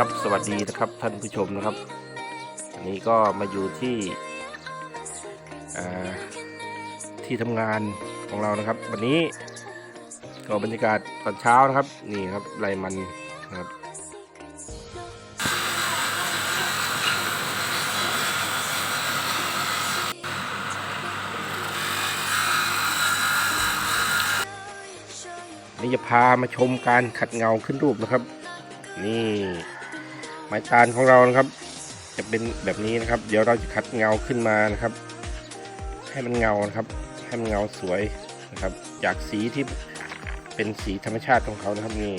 ครับสวัสดีนะครับท่านผู้ชมนะครับวันนี้ก็มาอยู่ที่ที่ทำงานของเรานะครับ วันนี้ก็บรรยากาศตอนเช้านะครับ นี่ครับไรมันนะครับนี่จะพามาชมการขัดเงาขึ้นรูปนะครับ นี่ ไม้ตาลของเรานะครับ จะเป็นแบบนี้นะครับ เดี๋ยวเราจะขัดเงาขึ้นมานะครับ ให้มันเงานะครับ ให้มันเงาสวยนะครับ จากสีที่เป็นสีธรรมชาติของเขานะครับนี่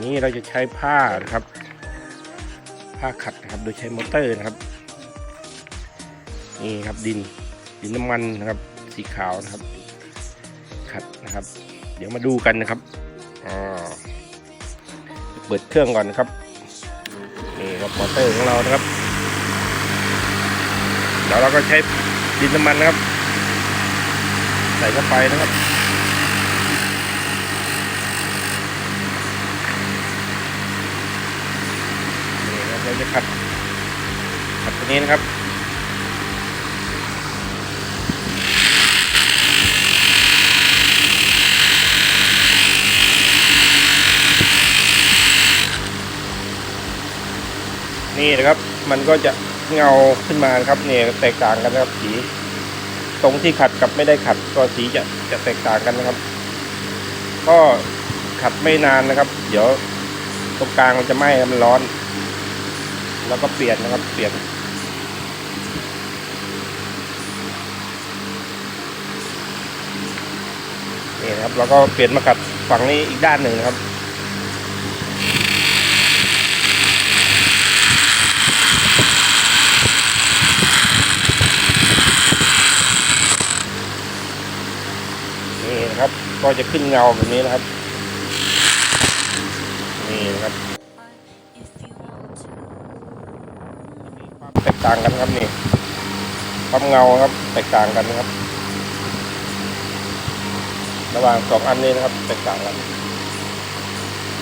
นี่เราจะใช้ผ้านะครับ ผ้าขัดนะครับ โดยใช้มอเตอร์นะครับนี่ครับดินดินน้ำมันนะครับสีขาวนะครับ ขัดนะครับ เดี๋ยวมาดูกันนะครับอ่า เปิดเครื่องก่อนครับนี่ครับมอเตอร์ของเรานะครับเดี๋ยวเราก็ใช้ดินน้ำมันนะครับ ใส่เข้าไปนะครับนี่ครับเราจะขัดขัดตรงนี้นะครับ นี่นะครับ มันก็จะเงาขึ้นมานครับเนี่ยแตกต่างกันนะครับสีตรงที่ขัดกับไม่ได้ขัดก็สีจะจะแตกต่างกันนะครับ ก็ขัดไม่นานนะครับ เดี๋ยวตรงกลางมันจะไหม้มันร้อน แล้วก็เปลี่ยนนะครับ เปลี่ยน นี่นะครับ แล้วก็เปลี่ยนมาขัดฝั่งนี้อีกด้านหนึ่งนะครับ นี่นะครับ ก็จะขึ้นเงาแบบนี้นะครับ นี่นะครับแตกต่างกันครับนี่ความเงาครับแตกต่างกันนะครับ ระหว่างสองอันนี้นะครับ แตกต่างกัน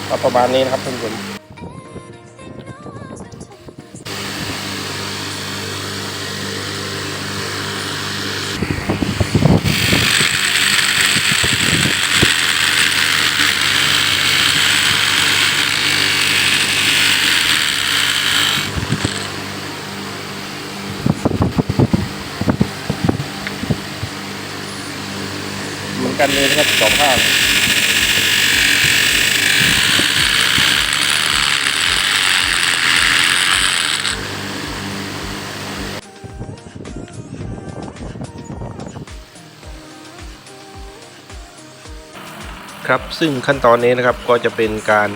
ก็ประมาณนี้นะครับท่านผู้ชม กันเลยนะครับสองข้างครับซึ่งขั้นตอนนี้นะครับก็จะเป็นการ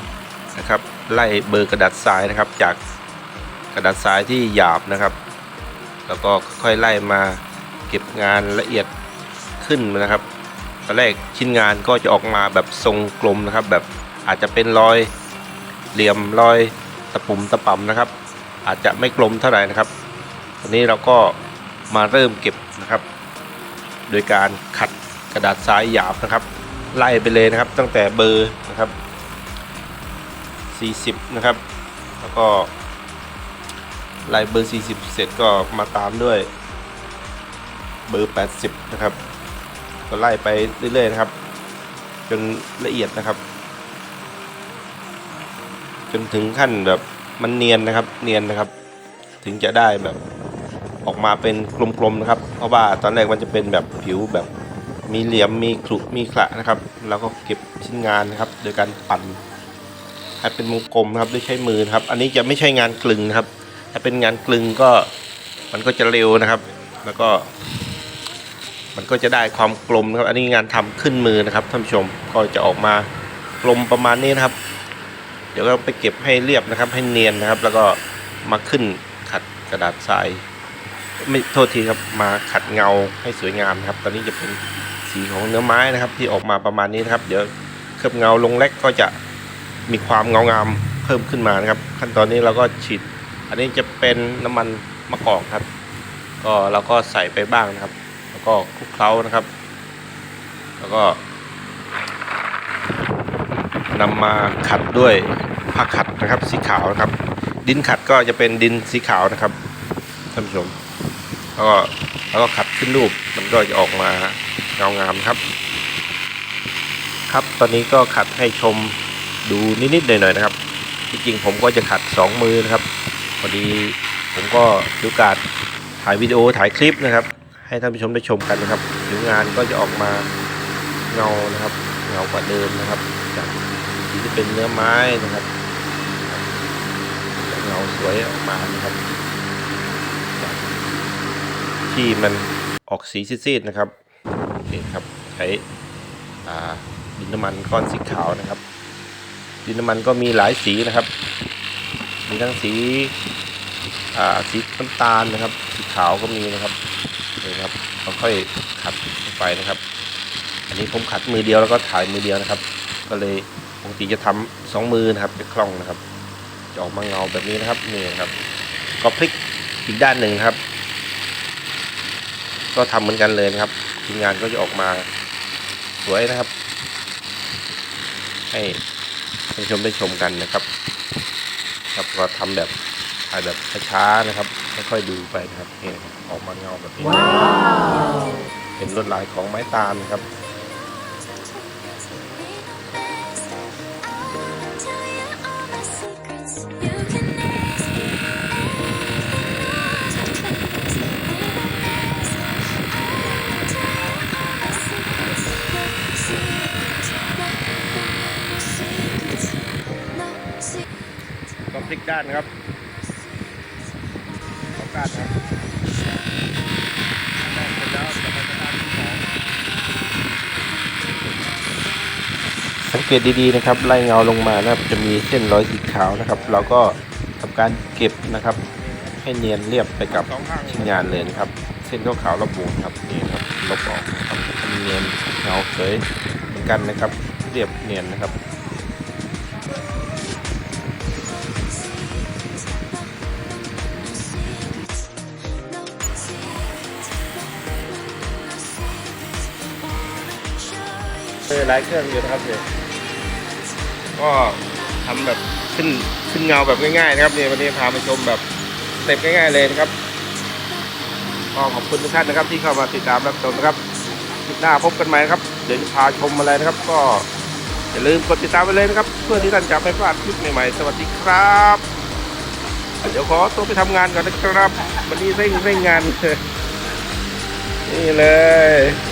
นะครับไล่เบอร์กระดาษทรายนะครับ จากกระดาษทรายที่หยาบนะครับ แล้วก็ค่อยไล่มาเก็บงานละเอียดขึ้นนะครับ อนแรกชิ้นงานก็จะออกมาแบบทรงกลมนะครับ แบบอาจจะเป็นรอยเหลี่ยมรอยตะปุ่มตะป่ำนะครับ อาจจะไม่กลมเท่าไหร่นะครับตอนนี้เราก็มาเริ่มเก็บนะครับ โดยการขัดกระดาษทรายหยาบนะครับ ไล่ไปเลยนะครับตั้งแต่เบอร์นะครับ 40 นะครับ แล้วก็ไล่เบอร์ 40 เสร็จก็มาตามด้วยเบอร์ 80 นะครับ ก็ไล่ไปเรื่อยๆนะครับ จนละเอียดนะครับ จนถึงขั้นแบบมันเนียนนะครับ เนียนนะครับ ถึงจะได้แบบออกมาเป็นกลมๆนะครับ เพราะว่าตอนแรกมันจะเป็นแบบผิวแบบมีเหลี่ยมมีขรุมีขระนะครับ แล้วก็เก็บชิ้นงานนะครับ โดยการปั่นให้เป็นวงกลมนะครับด้วยใช้มือนะครับ อันนี้จะไม่ใช่งานกลึงนะครับ ถ้าเป็นงานกลึงก็มันก็จะเร็วนะครับ แล้วก็ มันก็จะได้ความกลมนะครับ อันนี้งานทำขึ้นมือนะครับท่านผู้ชมก็จะออกมากลมประมาณนี้นะครับ เดี๋ยวก็ไปเก็บให้เรียบนะครับ ให้เนียนนะครับ แล้วก็มาขึ้นขัดกระดาษทรายไม่โทษทีครับมาขัดเงาให้สวยงามนะครับ ตอนนี้จะเป็นสีของเนื้อไม้นะครับ ที่ออกมาประมาณนี้นะครับ เดี๋ยวเคลือบเงาลงแรกก็จะมีความเงางามเพิ่มขึ้นมานะครับ ขั้นตอนนี้เราก็ฉีด อันนี้จะเป็นน้ำมันมะกอกครับ ก็เราก็ใส่ไปบ้างนะครับ แล้วก็คลุกเคล้านะครับ แล้วก็นำมาขัดด้วยผ้าขัดนะครับสีขาวนะครับ ดินขัดก็จะเป็นดินสีขาวนะครับท่านผู้ชมแล้วก็แล้วก็ขัดขึ้นรูปมันก็จะออกมาเงางามครับ ครับตอนนี้ก็ขัดให้ชมดูนิดๆหน่อยๆนะครับจริงๆผมก็จะขัด 2 มือนะครับพอดีผมก็มีโอกาสถ่ายวิดีโอถ่ายคลิปนะครับ ให้ท่านผู้ชมได้ชมกันนะครับผิวงานก็จะออกมาเงานะครับ เงากว่าเดิมนะครับจากสีที่เป็นเนื้อไม้นะครับเงาสวยออกมานะครับ ที่มันออกสีซีดๆนะครับนี่ครับใช้ดินน้ำมันก้อนสีขาวนะครับ ดินน้ำมันก็มีหลายสีนะครับ มีทั้งสีสีน้ำตาลนะครับ สีขาวก็มีนะครับ นี่ครับเราค่อยขัดไปนะครับ อันนี้ผมขัดมือเดียวแล้วก็ถ่ายมือเดียวนะครับ ก็เลยปกติจะทำสองมือนะครับจะคล่องนะครับจะออกมาเงาแบบนี้นะครับนี่นครับ ก็พลิกอีกด้านหนึ่งครับ ก็ทำเหมือนกันเลยนะครับทีมงานก็จะออกมาสวยนะครับ ให้ท่านชมได้ชมกันนะครับ ครับก็ทำแบบ ถ่ายแบบช้าๆนะครับค่อยๆดูไปนะครับนี่นะครับออกมาเงาแบบนี้เป็นลวดลายของไม้ตาลนะครับก็พลิกด้านนะครับสองด้านนะครับด้านเสร็จแล้วจะไปด้านที่สองสังเกตดีๆนะครับไล่เงาลงมานะครับจะมีเส้นรอยสีขาวนะครับ เราก็ทำการเก็บนะครับ ให้เนียนเรียบไปกับชิ้นงานเลยนะครับ เส้นขาวๆระบุครับนี่ครับลบออกนะครับให้มันเนียนเงาสวยเหมือนกันนะครับ เรียบเนียนนะครับ เออหลายเครื่องอยู่นะครับเนี่ยก็ทำแบบขึ้นขึ้นเงาแบบง่ายๆนะครับเนี่ยวันนี้พามาชมแบบสเต็ปง่ายๆเลยนะครับก็ขอบคุณทุกท่านนะครับ ที่เข้ามาติดตามรับชมนะครับคลิปหน้าพบกันใหม่นะครับ เดี๋ยวจะพาชมอะไรนะครับ ก็อย่าลืมกดติดตามไปเลยนะครับ เพื่อที่ท่านจะไม่พลาดคลิปใหม่ๆ สวัสดีครับ เดี๋ยวขอตัวไปทำงานก่อนนะครับ วันนี้เร่งเร่งงาน นี่เลย